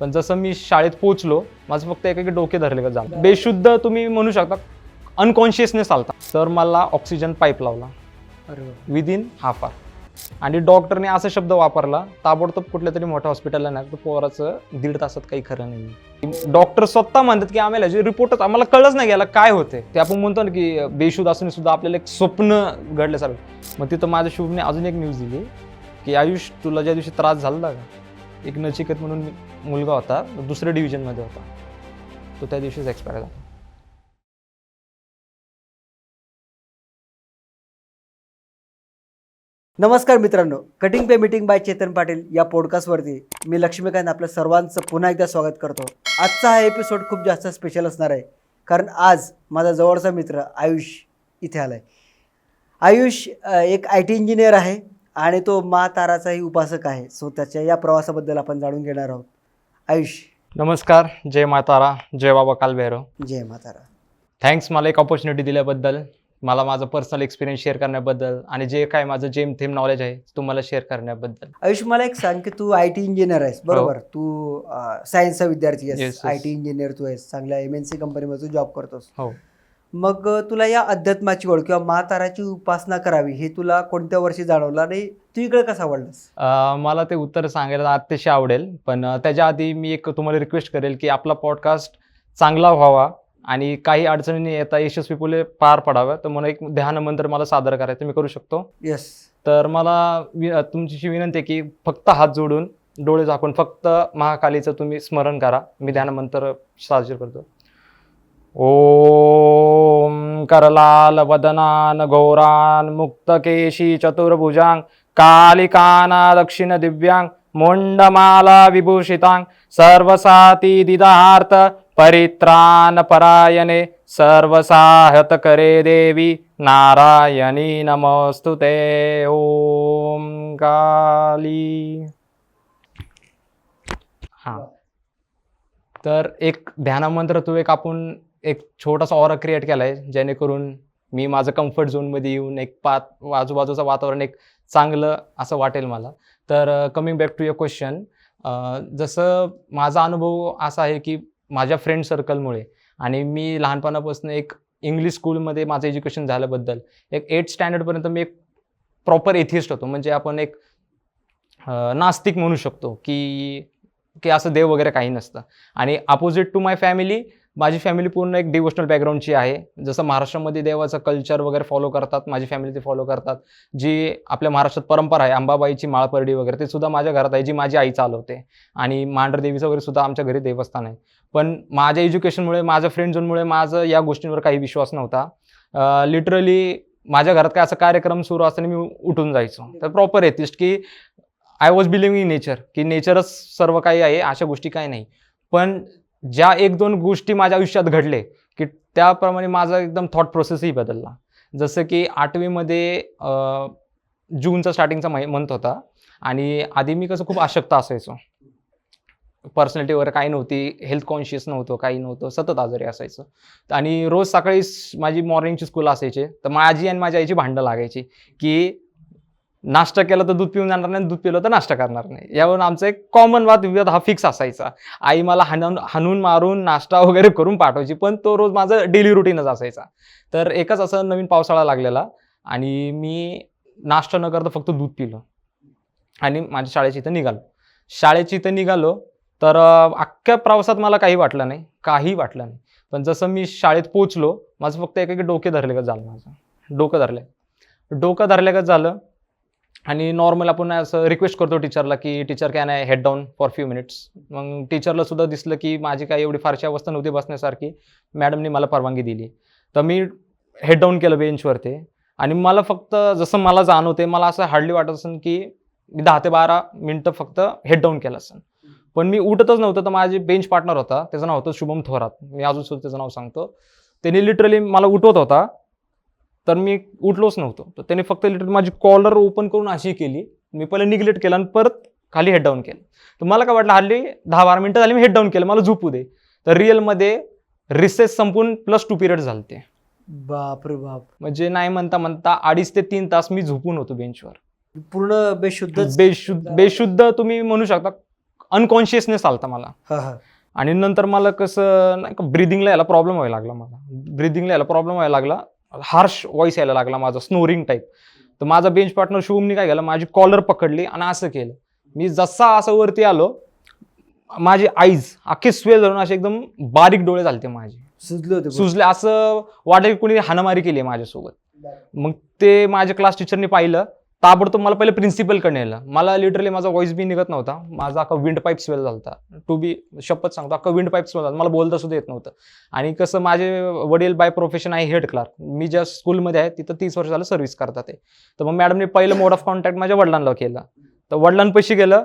पण जसं मी शाळेत पोहोचलो माझं फक्त एक एक डोके धरले का झालं बेशुद्ध तुम्ही म्हणू शकता अनकॉन्शियसनेस आलता. तर मला ऑक्सिजन पाईप लावला. विदिन हाफ आवर आणि डॉक्टरने असा शब्द वापरला ताबडतोब कुठल्या तरी मोठ्या हॉस्पिटलला नाही तर पोराचं दीड तासात काही खरं नाही डॉक्टर स्वतः म्हणतात की आम्हाला जे रिपोर्टच आम्हाला कळलंच नाही गेला काय होते ते आपण म्हणतो ना की बेशुद्ध असून सुद्धा आपल्याला एक स्वप्न घडल्यासारखं. मग तिथं माझ्या शुभने अजून एक न्यूज दिली की आयुष तुला ज्या दिवशी त्रास झाला का? एक नचिकेत म्हणून मुलगा होता दुसऱ्या डिव्हिजनमध्ये होता. तो त्या दिवशीच एक्सपायर झाला. नमस्कार मित्रांनो कटिंग पे मीटिंग बाय चेतन पाटील या पॉडकास्टवरती मी लक्ष्मीकांत आपलं सर्वांचं पुन्हा एकदा स्वागत करतो. आजचा हा एपिसोड खूप जास्त स्पेशल असणार आहे कारण आज माझा जवळचा मित्र आयुष इथे आला आहे आयुष एक आय टी इंजिनियर आहे आणि तो मा ताराचाही उपासक आहे. सो त्याच्या या प्रवासाबद्दल आपण जाणून घेणार आहोत. आयुष नमस्कार जय मातारा जय बाबा कालभैरव. जय मा तारा थँक्स मला एक ऑपॉर्च्युनिटी दिल्याबद्दल मला माझं पर्सनल एक्सपिरियन्स शेअर करण्याबद्दल आणि जे काय माझं जेम थेम नॉलेज आहे ते तुम्हाला शेअर करण्याबद्दल. आयुष मला एक सांग की तू आय टी इंजिनियर आहेस बरोबर? तू सायन्सचा विद्यार्थी आहेस. आय टी इंजिनियर तू आहेस चांगल्या एम एन सी कंपनीमध्ये तू जॉब करतोस. हो. मग तुला या अध्यात्माची ओढ किंवा महाताराची उपासना करावी हे तुला कोणत्या वर्षी जाणवलं आणि तू इकडे कसं आवडलंस मला ते उत्तर सांगायला अतिशय आवडेल पण त्याच्या आधी मी एक तुम्हाला रिक्वेस्ट करेल की आपला पॉडकास्ट चांगला व्हावा आणि काही अडचणी येता यशस्वीपणे पार पडाव्या तर मला एक ध्यान मंत्र मला सादर करायचं मी करू शकतो? येस तर मला तुमची विनंती आहे की फक्त हात जोडून डोळे झाकून फक्त महाकालीचं तुम्ही स्मरण करा. मी ध्यानमंत्र साजर करतो. ओम करलाल वदनान मुक्तकेशी चतुर्भुजांग कालिकाना दक्षिण दिव्यांग मुंडमाला विभूषितांग सर्वसाती परित्राण परायणे सर्वसाहत करे देवी नारायणी नमस्तुते ओम काली। हा। तर एक ध्यानमंत्र तू एक आपण एक छोटासा ऑरा क्रिएट केला आहे जेणेकरून मी माझं कम्फर्ट झोनमध्ये येऊन एक पात आजूबाजूचं वातावरण एक चांगलं असं वाटेल मला. तर coming back to your question जसं माझा अनुभव असा आहे की माझ्या फ्रेंड सर्कलमुळे आणि मी लहानपणापासून एक इंग्लिश स्कूलमध्ये माझं एज्युकेशन झाल्याबद्दल एक एट स्टँडर्डपर्यंत मी एक प्रॉपर एथिस्ट होतो. म्हणजे आपण एक नास्तिक म्हणू शकतो की की असं देव वगैरे काही नसतं. आणि अपोजिट टू माय फॅमिली माझी फॅमिली पूर्ण एक डिवोशनल बॅकग्राऊंडची आहे. जसं महाराष्ट्रामध्ये देवाचं कल्चर वगैरे फॉलो करतात माझी फॅमिली ते फॉलो करतात. जी आपल्या महाराष्ट्रात परंपरा आहे अंबाबाईची माळपर्डी वगैरे ते सुद्धा माझ्या घरात आहे जी माझी आई चालवते. आणि मांढरदेवीचं वगैरे सुद्धा आमच्या घरी देवस्थान आहे. पण माझ्या एज्युकेशनमुळे माझ्या फ्रेंड झोनमुळे माझं या गोष्टींवर काही विश्वास नव्हता. लिटरली माझ्या घरात काय असं कार्यक्रम सुरू असताना मी उठून जायचो. तर प्रॉपर एथिस्ट की I was believing in nature की नेचरच सर्व काही आहे अशा गोष्टी काही नाही. पण ज्या एक दोन गोष्टी माझ्या आयुष्यात घडले की त्याप्रमाणे माझा एकदम थॉट प्रोसेसही बदलला. जसं की आठवीमध्ये जूनचा स्टार्टिंगचा मै मंथ होता आणि आधी मी कसं खूप आशक्त असायचो. पर्सनॅलिटी वगैरे काही नव्हती हेल्थ कॉन्शियस नव्हतं काही नव्हतं सतत आजारी असायचं. आणि रोज सकाळी माझी मॉर्निंगची स्कूल असायचे. तर माझी आणि माझ्या आईची भांडणं लागायची की नाश्ता केला तर दूध पिऊन जाणार नाही दूध पिलं तर नाश्ता करणार नाही. यावरून आमचा एक कॉमन वाद विवाद हा फिक्स असायचा. आई मला हाणून हाणून मारून नाश्ता वगैरे करून पाठवायची पण तो रोज माझं डेली रुटीनच असायचा. तर एकच असं नवीन पावसाळा लागलेला आणि मी नाश्ता न करता फक्त दूध पिलं. आणि माझ्या शाळेची इथं निघालो. शाळेची इथं निघालो तर अख्ख्या प्रवासात मला काही वाटलं नाही काही वाटलं नाही. पण जसं मी शाळेत पोचलो माझं फक्त एक एक डोके धरले का झालं माझं. डोकं धरलं. डोकं धरल्यागत झालं. आणि नॉर्मल आपण असं रिक्वेस्ट करतो टीचरला की teacher can I head down for few minutes मग टीचरला सुद्धा दिसलं की माझी काही एवढी फारशी अवस्था नव्हती बसण्यासारखी. मॅडमनी मला परवानगी दिली. तर मी हेड डाऊन केलं बेंचवरती आणि मला फक्त जसं मला जाणवते मला असं हार्डली वाटत असेल की मी दहा ते बारा मिनटं फक्त हेड डाऊन केलं असेल. पण मी उठतच नव्हतं तर माझे बेंच पार्टनर होता. त्याचं नाव होतं शुभम थोरात. मी अजून सुद्धा त्याचं नाव सांगतो. त्यांनी लिटरली मला उठवत होता. तर मी उठलोच नव्हतो. तर त्याने फक्त लिटरली माझी कॉलर ओपन करून अशी केली. मी पहिले निग्लेक्ट केलं आणि परत खाली हेड डाऊन केलं. तर मला काय वाटलं हल्ली दहा बारा मिनटं झाली मी हेड डाऊन केलं. मला झोपू दे. तर रिअलमध्ये रिसेस संपून प्लस टू पिरियड झाले ते बाप. रे बाप म्हणजे नाही म्हणता म्हणता अडीच ते तीन तास मी झोपून होतो बेंचवर. पूर्ण बेशुद्ध बेशुद्ध बेशुद्ध तुम्ही म्हणू शकता अनकॉन्शियसनेस आलता मला. आणि नंतर मला कसं नाही का ब्रिदिंगला यायला प्रॉब्लेम व्हायला लागला मला. ब्रिदिंगला यायला प्रॉब्लेम व्हायला लागला. हार्श व्हॉइस यायला लागला माझा स्नोरिंग टाईप तर माझा बेंच पार्टनर शुभमनी काय केलं? माझी कॉलर पकडली आणि असं केलं. मी जसा असं वरती आलो माझी आईज अख्खे स्वेल धरून असे एकदम बारीक डोळे झालते माझे. सुजले होते. सुजले. असं वाटलं की कोणी हाणामारी केली माझ्यासोबत. मग ते माझ्या क्लास टीचरनी पाहिलं. ताबडतोब मला पहिले प्रिन्सिपलकडे नेलं. मला लिटरली माझा व्हॉइस बी निघत नव्हता. माझा अख्खा विंड पाईप स्वेल होता टू बी शपथ सांगतो अख्खा विंड पाईप स्वेल झाला. मला बोलता सुद्धा येत नव्हतं. आणि कसं माझे वडील बाय प्रोफेशन आहे हेड क्लार्क मी ज्या स्कूलमध्ये आहे तिथं तीस वर्ष झालं सर्व्हिस करतात ते. तर मग मॅडमने पहिलं मोड ऑफ कॉन्टॅक्ट माझ्या वडिलांना केलं. तर वडिलांपाशी गेलं.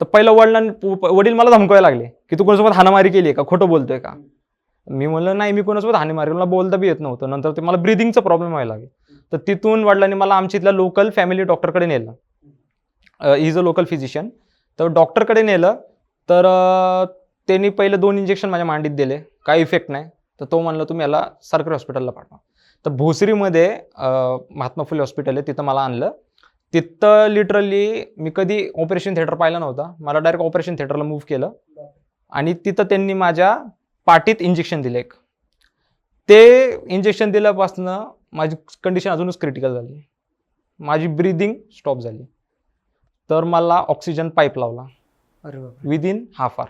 तर पहिलं वडिलां वडील मला धमकवायला लागले की तू कोणासोबत हाणामारी केली आहे का? खोटं बोलतोय का? मी म्हणलं नाही मी कोणासोबत हानी मला बोलता बी येत नव्हतं. नंतर ते मला ब्रिदिंगचा प्रॉब्लेम व्हायला लागेल. तर तिथून वडिलांनी मला आमच्या इथल्या लोकल फॅमिली डॉक्टरकडे नेलं. इज अ लोकल फिजिशियन तर डॉक्टरकडे नेलं तर त्यांनी पहिले दोन इंजेक्शन माझ्या मांडीत दिले. काही इफेक्ट नाही. तर तो म्हणलं तुम्ही याला सरकारी हॉस्पिटलला पाठवा. तर भोसरीमध्ये महात्मा फुले हॉस्पिटल आहे तिथं मला आणलं. तिथं लिटरली मी कधी ऑपरेशन थिएटर पाहिला नव्हता. मला डायरेक्ट ऑपरेशन थिएटरला मूव्ह केलं. आणि तिथं त्यांनी माझ्या पाठीत इंजेक्शन दिलं एक. ते इंजेक्शन दिल्यापासनं माझी कंडिशन अजूनच क्रिटिकल झाली. माझी ब्रिदिंग स्टॉप झाली. तर मला ऑक्सिजन पाईप लावला. विद इन हाफ आर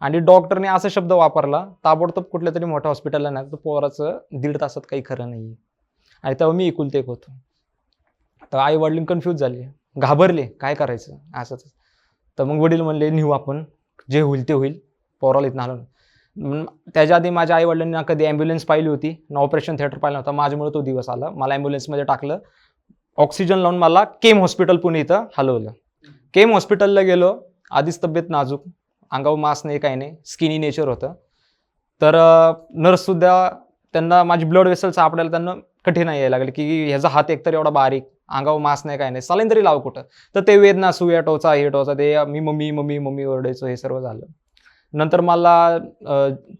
आणि डॉक्टरने असा शब्द वापरला ताबडतोब कुठल्या तरी मोठ्या हॉस्पिटलला नाही तर पोराचं दीड तासात काही खरं नाही आणि तेव्हा मी एकुलते एक होतो. तर आई वडील कन्फ्यूज झाले. घाबरले काय करायचं? असंच. तर मग वडील म्हणले निघू आपण. जे होईल ते होईल. पोराला इथं आलो त्याच्या आधी माझ्या आई वडिलांना कधी ॲम्ब्युलन्स पाहिली होती ना ऑपरेशन थिएटर पाहिलं होतं माझ्यामुळे तो दिवस आला. मला ॲम्ब्युलन्समध्ये टाकलं. ऑक्सिजन लावून मला केम हॉस्पिटल पुणे इथं हलवलं. केम हॉस्पिटलला गेलो. आधीच तब्येत नाजूक. अंगावर मास्क नाही काही नाही. स्किनी नेचर होतं. तर नर्ससुद्धा त्यांना माझी ब्लड वेसल्स आपल्याला त्यांना कठीण यायला लागले की ह्याचा हात एकतर एवढा बारीक अंगावर मास्क नाही काय नाही. सलाईन तरी लाव कुठं. तर ते वेदना सुया टोचा हे टोचा ते मी मम्मी मम्मी मम्मी ओरडायचो हे सर्व झालं. नंतर मला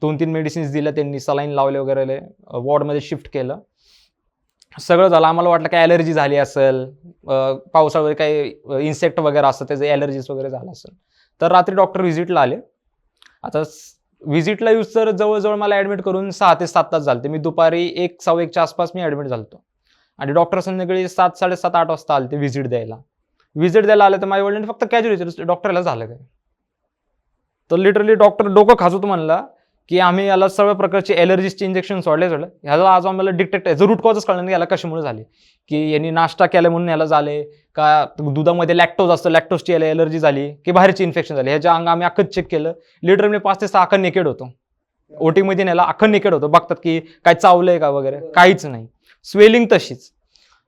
दोन तीन मेडिसिन्स दिल्या त्यांनी सलाईन लावले वगैरे वॉर्डमध्ये शिफ्ट केलं. सगळं झालं. आम्हाला वाटलं काय ॲलर्जी झाली असेल अं, काही इन्सेक्ट वगैरे असतं त्याचे ॲलर्जीज वगैरे झालं असेल. तर रात्री डॉक्टर व्हिजिटला आले. आता व्हिजिटला यूज तर जवळजवळ मला ॲडमिट करून सहा ते सात तास झाले मी दुपारी एक सव्वा एकच्या आसपास मी ॲडमिट झालतो. आणि डॉक्टर संध्याकाळी सात साडेसात आठ वाजता आले ते व्हिजिट द्यायला. व्हिजिट द्यायला आले तर माझ्या वडिलांनी फक्त कॅज्युअल डॉक्टरला झालं काय? तर लिटरली डॉक्टर डोकं खाजूत म्हणला की आम्ही याला सर्व प्रकारचे एलर्जीचे इंजेक्शन सोडले सोडले. ह्याला आज आम्हाला डिटेक्ट आहे रूट कॉजच कळलं नाही याला कशामुळे झाले? की यांनी नाश्ता केला म्हणून याला झाले का दुधामध्ये लॅक्टोज असतं लॅक्टोजची याला एलर्जी झाली की बाहेरची इन्फेक्शन झाली ह्याच्या अंग आम्ही अख्खं चेक केलं. लिटरली पाच ते सहा अख्खं नेकेड होतो. ओटी मध्ये न्यायला अख्खं नेकेड होतं. बघतात की काय चावलंय का वगैरे? काहीच नाही. स्वेलिंग तशीच.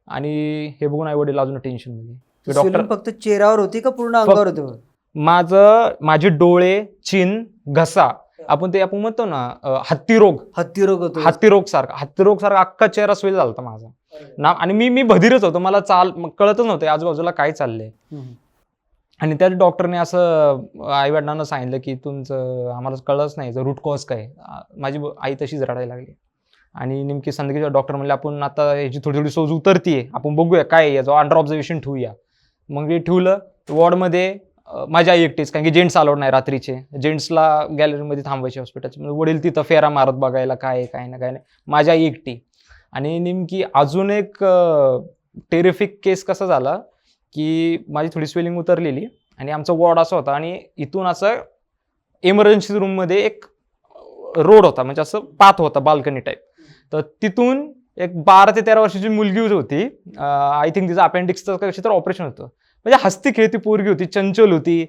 आणि हे बघून आई वडील अजून टेन्शनमध्ये. डॉक्टर फक्त चेहऱ्यावर होती का पूर्ण अंगावर होते? माझं माझे डोळे चिन घसा आपण ते आपण म्हणतो ना अं, हत्ती रोग. हत्ती रोग होतो. हत्ती रोग सारखा. हत्ती रोग सारखा अख्खा चेहरा स्वेल झाला माझा. ना आणि मी मी बधीरच होतो. मला चाल कळतच नव्हतं आजूबाजूला काय चाललंय. आणि त्या डॉक्टरने असं आई वडिलांना सांगितलं की तुमचं आम्हाला कळलंच नाही रूट कॉज काय माझी आई तशीच रडायला लागली. आणि नेमकी संदर्भात डॉक्टर म्हणले आपण आता ह्याची थोडी थोडी सोज उतरतीये. आपण बघूया काय याचं. अंडर ऑब्झर्वेशन ठेवूया. मग ते ठेवलं. वॉर्डमध्ये माझ्या आई एकटीच कारण की जेंट्स अलाउड नाही रात्रीचे. जेंट्सला गॅलरीमध्ये थांबायचे हॉस्पिटलचे म्हणजे वडील तिथं फेरा मारत बघायला काय आहे, काय ना काय नाही. माझी आई एकटी. आणि नेमकी अजून एक टेरिफिक केस कसा झाला की माझी थोडी स्वेलिंग उतरलेली आणि आमचा वॉर्ड असा होता आणि इथून असं इमर्जन्सी रूममध्ये एक रोड होता म्हणजे असं पाथ होता बाल्कनी टाईप तर तिथून एक बारा ते तेरा वर्षाची मुलगी होती. आय थिंक तिचं अपेंडिक्सचं कशी तर ऑपरेशन होतं. म्हणजे हस्ती खेळती पोरगी होती चंचल होती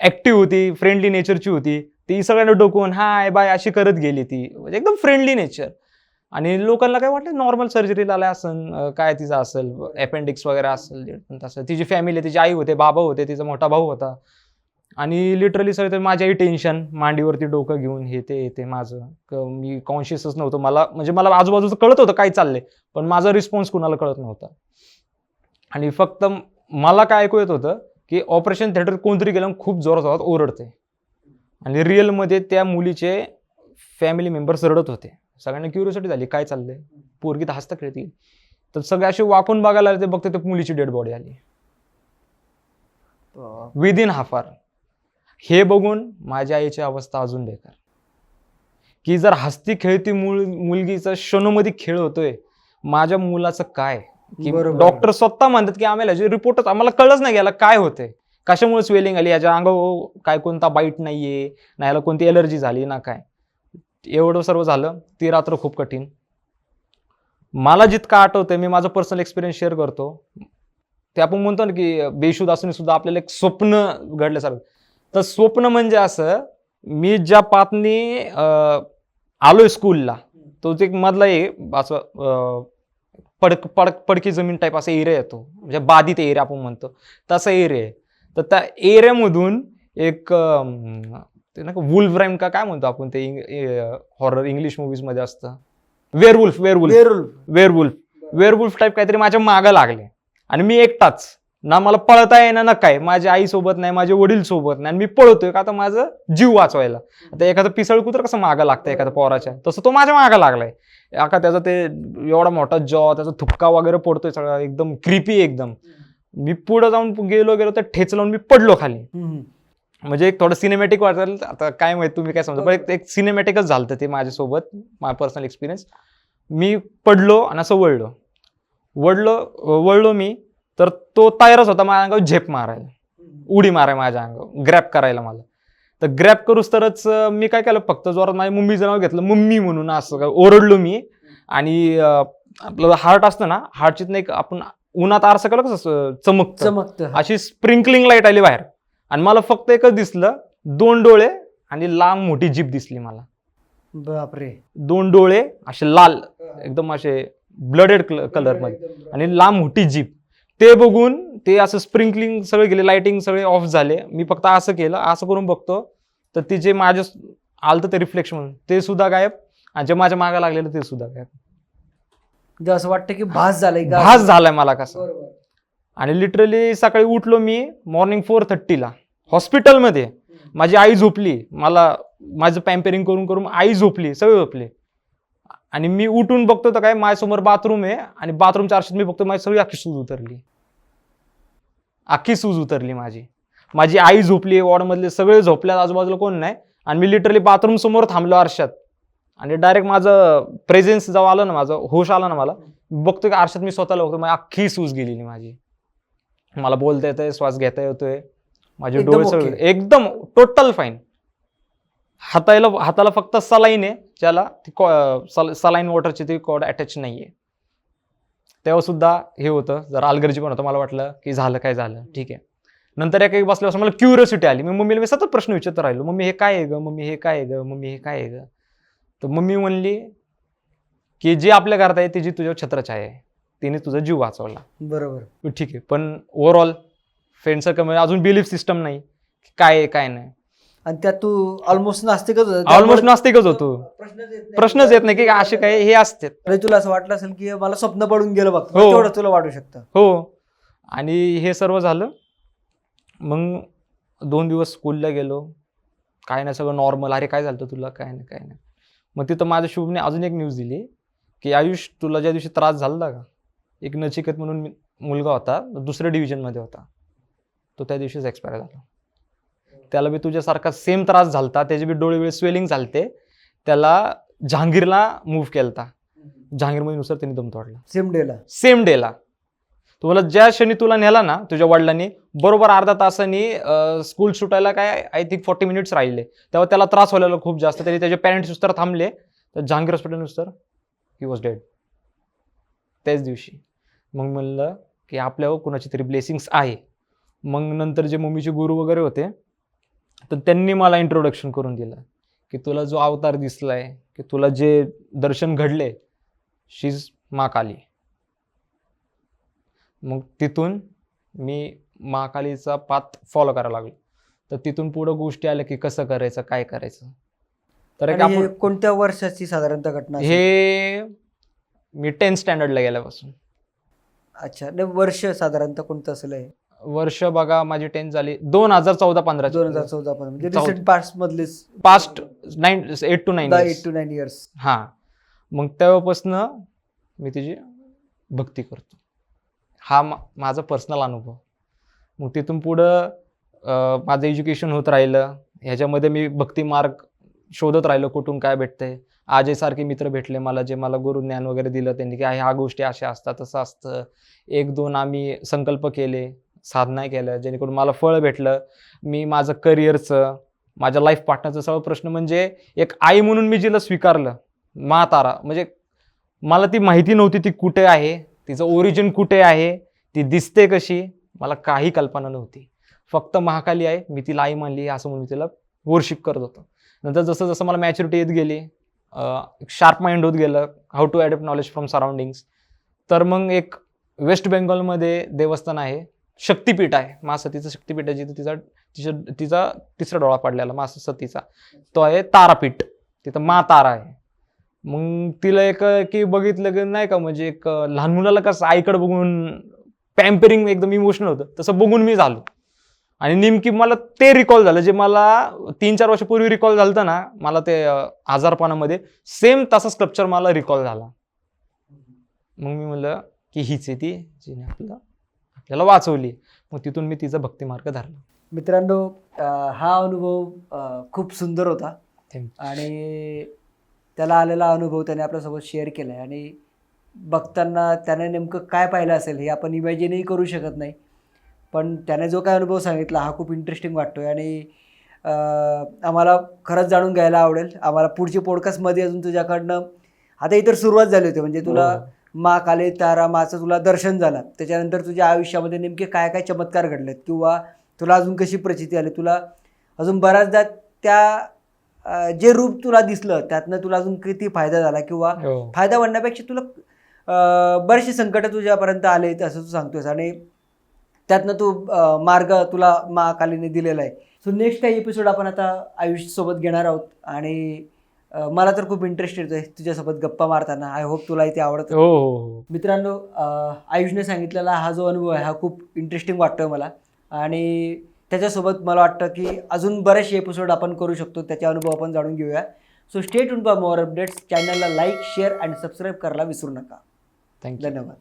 ऍक्टिव्ह होती फ्रेंडली नेचरची होती. ती सगळ्यांना डोकवून हाय बाय अशी करत गेली ती. म्हणजे एकदम फ्रेंडली नेचर आणि लोकांना काय वाटलं नॉर्मल सर्जरीला आल्या असेल काय तिचं असेल अपेंडिक्स वगैरे असेल तसं. तिची फॅमिली तिची आई होते बाबा होते तिचा मोठा भाऊ होता. आणि लिटरली सर तर माझ्याही टेन्शन मांडीवरती डोकं घेऊन हे ते ते माझं. मी कॉन्शियसच नव्हतो. मला म्हणजे मला आजूबाजूचं कळत होतं काय चाललंय. पण माझा रिस्पॉन्स कुणाला कळत नव्हता. आणि फक्त मला काय ऐकू येत होतं की ऑपरेशन थिएटर कोणतरी गेलं खूप जोरात जोरात ओरडते. आणि रिअलमध्ये त्या मुलीचे फॅमिली मेंबर्स रडत होते. सगळ्यांना क्युरियोसिटी झाली काय चाललंय? पोरगी तर हसता खेळती. तर सगळे असे वाकून बघायला आले ते बघते ते मुलीची डेड बॉडी आली. विद इन हाफ आर हे बघून माझ्या आईची अवस्था अजून बेकार. की जर हसती खेळती मुल मुलगीचा शनोमध्ये खेळ होतोय माझ्या मुलाचं काय? की. डॉक्टर स्वतः म्हणतात की आम्हाला रिपोर्टच आम्हाला कळलंच नाही याला काय होतंय. कशामुळे स्वेलिंग आली? याच्या अंगावर काय कोणता बाईट नाहीये? ना याला कोणती एलर्जी झाली ना काय? एवढं सर्व झालं. ती रात्र खूप कठीण. मला जितकं आठवतंय मी माझं पर्सनल एक्सपिरियन्स शेअर करतो. ते आपण म्हणतो ना की बेशुद्ध असून सुद्धा आपल्याला एक स्वप्न घडल्यासारखं. तर स्वप्न म्हणजे असं मी ज्या पातनी आलोय स्कूलला तो एक मधला असं पडक पडक पडकी जमीन टाईप असा एरिया येतो. म्हणजे बाधित एरिया आपण म्हणतो. तसा एरिया आहे. तर त्या एरियामधून एक ते ना वुल्फ का काय म्हणतो आपण ते हॉरर इंग्लिशमध्ये असतं. वेअरवुल्फ वेअरवुल्फ वेरुळ वेअरवुल्फ वेअरवुल्फ टाईप काहीतरी माझ्या मागं लागले आणि मी एकटाच. ना मला पळता येणार ना काय. माझ्या आई सोबत नाही माझे वडील सोबत नाही. आणि मी पळतोय का? आता माझं जीव वाचवायला. आता एखादं पिसळ कुत्र कसं मागं लागतं एखाद्या पोराच्या? तसं तो माझ्या मागं लागलाय. का त्याचा ते एवढा मोठा जॉ त्याचा थुपका वगैरे पडतोय सगळा. एकदम क्रिपी एकदम. मी पुढे जाऊन गेलो गेलो तर ठेच लावून मी पडलो खाली. म्हणजे एक थोडं सिनेमॅटिक वाटेल. आता काय माहीत तुम्ही काय समजा. पण एक- सिनेमॅटिकच झालं ते माझ्यासोबत माझा पर्सनल एक्सपिरियन्स मी पडलो आणि असं वळलो. वळलो वळलो मी. तर तो तयारच होता माझ्या अंगावर झेप मारायला. उडी माराय माझ्या अंगावर. ग्रॅप करायला मला. तर ग्रॅप करूस तरच मी काय केलं? फक्त जोरात माझ्या मम्मीचं नाव घेतलं. मम्मी म्हणून असं काय ओरडलो मी. आणि आपलं हार्ट असतं ना हार्टची एक आपण उन्हात आरसा केलं कसं चमकतं. चमकत अशी स्प्रिंकलिंग लाइट आली बाहेर. आणि मला फक्त एकच दिसलं दोन डोळे आणि लांब मोठी जीप दिसली मला. बापरे. दोन डोळे असे लाल एकदम असे ब्लडेड कलरमध्ये. आणि लांब मोठी जीप. ते बघून ते असं स्प्रिंकलिंग सगळे गेले लाइटिंग सगळे ऑफ झाले. मी फक्त असं केलं असं करून बघतो. तर ते जे माझ्या आलतं ते रिफ्लेक्शन म्हणून ते सुद्धा गायब. आणि जे माझ्या मागे लागलेलं ते सुद्धा गायब. म्हणजे असं वाटतं की भास झालाय भास झालाय मला कसा. आणि लिटरली सकाळी उठलो मी मॉर्निंग फोर थर्टीला हॉस्पिटलमध्ये माझी आई झोपली. मला माझं पॅम्पेरिंग करून करून आई झोपली सगळे झोपले. आणि मी उठून बघतो तर काय माझ्यासमोर बाथरूम आहे आणि बाथरूमच्या आरशात मी बघतो माझी सगळी अख्खी सूज उतरली. अख्खी सूज उतरली माझी. माझी आई झोपली वॉर्डमधले सगळे झोपल्यात आजूबाजूला कोण नाही. आणि मी लिटरली बाथरूम समोर थांबलो आरशात. आणि डायरेक्ट माझं प्रेझेन्स जेव्हा आलं ना माझं होश आला ना मला. बघतो की आरशात मी स्वतःला बघतो माझी अख्खी सूज गेलेली माझी. मला बोलता येतंय श्वास घेता येतोय. माझे डोळे. एकदम टोटल फाईन हाताला हाताला फक्त सलाईन आहे ज्याला ती सलाईन वॉटरची ती कॉड अटॅच नाहीये. तेव्हा सुद्धा हे होतं जरा अलगर्जी पण होतं मला वाटलं की झालं काय झालं ठीक आहे. नंतर एका एक बसल्यापासून मला क्युरियोसिटी आली. मी मम्मीला मी सतत प्रश्न विचारत राहिलो मम्मी हे काय आहे ग? मम्मी हे काय आहे ग? मम्मी हे काय आहे ग? तर मम्मी म्हणली की जे आपल्या घरात आहे त्याची तुझ्या छत्रछाया आहे. तिने तुझा जीव वाचवला. बरोबर. ठीक आहे. पण ओव्हरऑल फ्रेंड सर्कल अजून बिलीफ सिस्टम नाही. की काय आहे काय नाही. आणि त्यात तू ऑलमोस्ट नास्तिकच. ऑलमोस्ट नास्तिकच होतो. प्रश्नच येत नाही. प्रश्नच येत नाही की असे काय हे असते. तुला असं वाटलं असेल की मला स्वप्न पडून गेलं बघ. हो. तेवढं तुला वाटू शकतं. हो. आणि हे सर्व झालं. मग दोन दिवस स्कूलला गेलो. काय नाही सगळं नॉर्मल अरे काय झालं तुला? काय नाही काय नाही. मग तिथं माझ्या शुभने अजून एक न्यूज दिली की आयुष तुला ज्या दिवशी त्रास झाला का? एक नचिकेत म्हणून मी- मुलगा होता दुसऱ्या डिव्हिजनमध्ये होता. तो त्या दिवशीच एक्सपायर झाला. त्याला बी तुझ्यासारखा सेम त्रास झालता त्याचे बी डोळे वेळे स्वेलिंग झालते. त्याला जहांगीरला मूव्ह केलता. जहांगीरमध्ये नुसार त्यांनी दम तोडला. सेम डेला सेम डेला तुम्हाला ज्या क्षणी तुला नेला ना तुझ्या वडिलांनी बरोबर अर्धा तासांनी स्कूल सुटायला काय आय थिंक फोर्टी मिनिट्स राहिले. तेव्हा त्याला त्रास व्हायला खूप जास्त. तरी त्याचे पेरेंट्स नुसतर थांबले. तर जहांगीर हॉस्पिटल नुसतर ही वॉज डेड त्याच दिवशी. मग म्हणलं की आपल्यावर कुणाची तरी ब्लेसिंग्स आहे. मग नंतर जे मम्मीचे गुरु वगैरे होते तर त्यांनी मला इंट्रोडक्शन करून दिलं की तुला जो अवतार दिसलाय की तुला जे दर्शन घडले शीज मा काली मग तिथून मी महाकालीचा पाथ फॉलो करायला लागलो तर तिथून पुढं गोष्टी आल्या की कसं करायचं काय करायचं तर एक आणि आपण कोणत्या वर्षाची साधारणतः घटना असेल? हे मी टेन्थ स्टँडर्डला गेल्यापासून अच्छा नाही वर्ष साधारणतः कोणतं असेल हे? वर्ष बघा माझी टेन्थ झाली. दोन हजार चौदा पंधरा दोन हजार चौदा म्हणजे. Recent past मधलेच past nine eight two nine eight two nine years हा. मग तेव्हापासनं मी तिची भक्ती करतो. हा मा- माझा पर्सनल अनुभव. मग तिथून पुढं अं, माझं एज्युकेशन होत राहिलं. ह्याच्यामध्ये मी भक्ती मार्ग शोधत राहिलो कुठून काय भेटतंय. आजय सारखे मित्र भेटले मला जे मला गुरुज्ञान वगैरे दिलं त्यांनी की ह्या गोष्टी अशा असतात तसं असतं. एक दोन आम्ही संकल्प केले. साधना केल्या जेणेकरून मला फळ भेटलं. मी माझं करिअरचं माझ्या लाईफ पार्टनरचं सर्व प्रश्न म्हणजे एक आई म्हणून मी जिला स्वीकारलं मा तारा म्हणजे मला ती माहिती नव्हती ती कुठे आहे तिचं ओरिजिन कुठे आहे ती दिसते कशी मला काही कल्पना नव्हती. फक्त महाकाली आहे मी तिला आई मानली असं म्हणून मी तिला वर्शिप करत होतो. नंतर जसं जसं मला मॅच्युरिटी येत गेली शार्प माइंड होत गेलं how to adapt knowledge from surroundings तर मग एक वेस्ट बेंगॉलमध्ये देवस्थान आहे शक्तिपीठ आहे. मा सतीचं शक्तिपीठ आहे जिथे तिचा तिच्या तिचा तिसरा डोळा पडलेला मा सतीचा तो आहे तारापीठ. तिथं मा तारा आहे. मग तिला एक की बघितलं की नाही का म्हणजे एक लहान मुलाला कसं आईकडे बघून पॅम्परिंग एकदम इमोशनल होतं. तसं बघून मी झालो. आणि नेमकी मला ते रिकॉल झालं जे मला तीन चार वर्षापूर्वी रिकॉल झालं ना मला ते आजारपणामध्ये सेम तसा स्ट्रक्चर मला रिकॉल झाला. मग मी म्हणलं की हीच आहे ती जिने आपलं आपल्याला वाचवली. मग तिथून मी तिचा भक्तिमार्ग धरला. मित्रांनो हा अनुभव खूप सुंदर होता. आणि त्याला आलेला अनुभव त्याने आपल्यासोबत शेअर केला आहे आणि बघताना त्याने नेमकं काय पाहिलं असेल हे आपण इमॅजिनही करू शकत नाही. पण त्याने जो काय अनुभव सांगितला हा खूप इंटरेस्टिंग वाटतो आहे आणि आम्हाला खरंच जाणून घ्यायला आवडेल. आम्हाला पुढची पॉडकास्टमध्ये अजून तुझ्याकडनं आता इतर सुरुवात झाली होती. म्हणजे तुला हो. मा काले तारा माचं तुला दर्शन झालं. त्याच्यानंतर तुझ्या आयुष्यामध्ये नेमके काय काय चमत्कार घडलेत? किंवा तुला अजून कशी प्रचिती आली? तुला अजून बऱ्याचदा त्या जे रूप तुला दिसलं त्यातनं तुला अजून किती फायदा झाला? किंवा हो. फायदा म्हणण्यापेक्षा तुला बरेचसे संकट तुझ्यापर्यंत आले असं तू सांगतोस आणि त्यातनं तू मार्ग तुला मा कालीने दिलेला आहे. सो नेक्स्ट काही एपिसोड आपण आता आयुषसोबत घेणार आहोत. आणि मला तर खूप इंटरेस्ट येतोय तुझ्यासोबत गप्पा मारताना. आय होप तुला इथे आवडत. हो हो हो. मित्रांनो आयुषने सांगितलेला हा जो अनुभव आहे हा खूप इंटरेस्टिंग वाटतोय मला. आणि त्याच्यासोबत मला वाटतं की अजून बरेचसे एपिसोड आपण करू शकतो. त्याचे अनुभव आपण जाणून घेऊया. So stay tuned for more updates चॅनलला लाईक शेअर आणि सबस्क्राईब करायला विसरू नका. थँक्यू धन्यवाद.